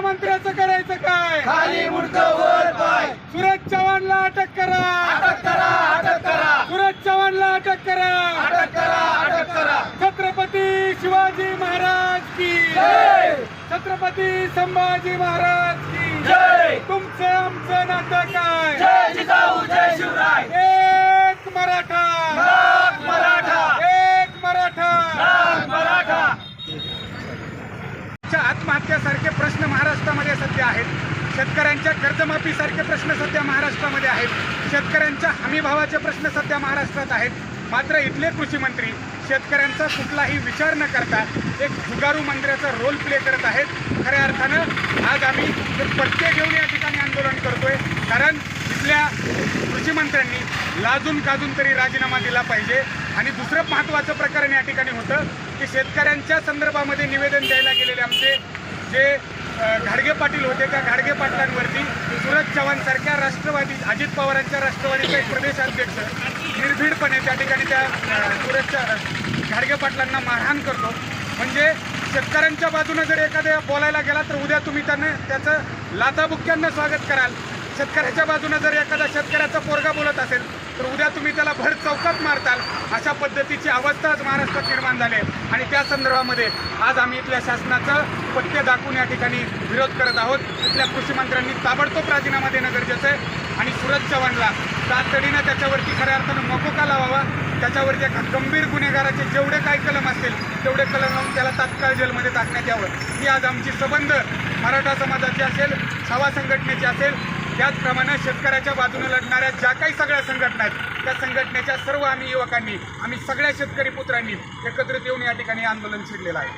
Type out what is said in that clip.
मंत्र्याचं करायचं काय? खाली मुडकं वर पाय. सुरज चव्हाणला अटक करा. अटक करा अटक करा. सुरज चव्हाणला अटक करा. अटक करा अटक करा. छत्रपती शिवाजी महाराज की जय! छत्रपती संभाजी महाराज की जय! तुमचं आमचं नातं काय जय जिजाऊ जय शिवराय एक मराठा लाख मराठा एक मराठा लाख मराठा च्या आत्महत्यासारखे प्रश्न महाराष्ट्रामध्ये सध्या आहेत. शेतकऱ्यांच्या कर्जमाफीसारखे प्रश्न सध्या महाराष्ट्रामध्ये आहेत. शेतकऱ्यांच्या हमीभावाचे प्रश्न सध्या महाराष्ट्रात आहेत. मात्र इथले कृषी मंत्री शेतकऱ्यांचा कुठलाही विचार न करता एक जुगारू मंत्र्याचा रोल प्ले करत आहेत. खऱ्या अर्थानं आज आम्ही ते पट्टे घेऊन या ठिकाणी आंदोलन करतोय. कारण इथल्या कृषीमंत्र्यांनी लाजून काजून तरी राजीनामा दिला पाहिजे. आणि दुसरं महत्त्वाचं प्रकरण या ठिकाणी होतं की शेतकऱ्यांच्या संदर्भामध्ये निवेदन द्यायला गेलेले आमचे जे घाडगे पाटील होते त्या घाडगे पाटलांवरती? सुरज चव्हाणसारख्या राष्ट्रवादी अजित पवारांच्या राष्ट्रवादीचा एक प्रदेशाध्यक्ष निर्भीडपणे त्या ठिकाणी त्या सुरजच्या घाडगे पाटलांना मारहाण करतो. म्हणजे शेतकऱ्यांच्या बाजूनं जर एखाद्या बोलायला गेला तर उद्या तुम्ही त्यांना त्याचं लाथाबुक्क्यांना स्वागत कराल. शेतकऱ्याच्या बाजूनं जर एखादा शेतकऱ्याचा पोरगा बोलत असेल तर उद्या तुम्ही त्याला भर चौकात मारताल अशा पद्धतीची अवस्था आज महाराष्ट्रात निर्माण झाली आहे. आणि त्या संदर्भामध्ये आज आम्ही इथल्या शासनाचं पत्ते दाखवून या ठिकाणी विरोध करत आहोत. इथल्या कृषी मंत्र्यांनी ताबडतोब राजीनामा देणं गरजेचं आहे. आणि सुरज चव्हाणला तातडीनं त्याच्यावरती खऱ्या अर्थानं मकोका लावावा? त्याच्यावरती एका गंभीर गुन्हेगाराचे जेवढे काय कलम असतील तेवढे कलम लावून त्याला तात्काळ जेलमध्ये टाकण्यात यावं. ही आज आमची सबंध मराठा समाजाची असेल छावा संघटनेची असेल त्याचप्रमाणे शेतकऱ्याच्या बाजूने लढणाऱ्या ज्या काही सगळ्या संघटना आहेत त्या संघटनेच्या सर्व आम्ही युवकांनी आम्ही सगळ्या शेतकरी पुत्रांनी एकत्रित येऊन या ठिकाणी आंदोलन छेडलेलं आहे.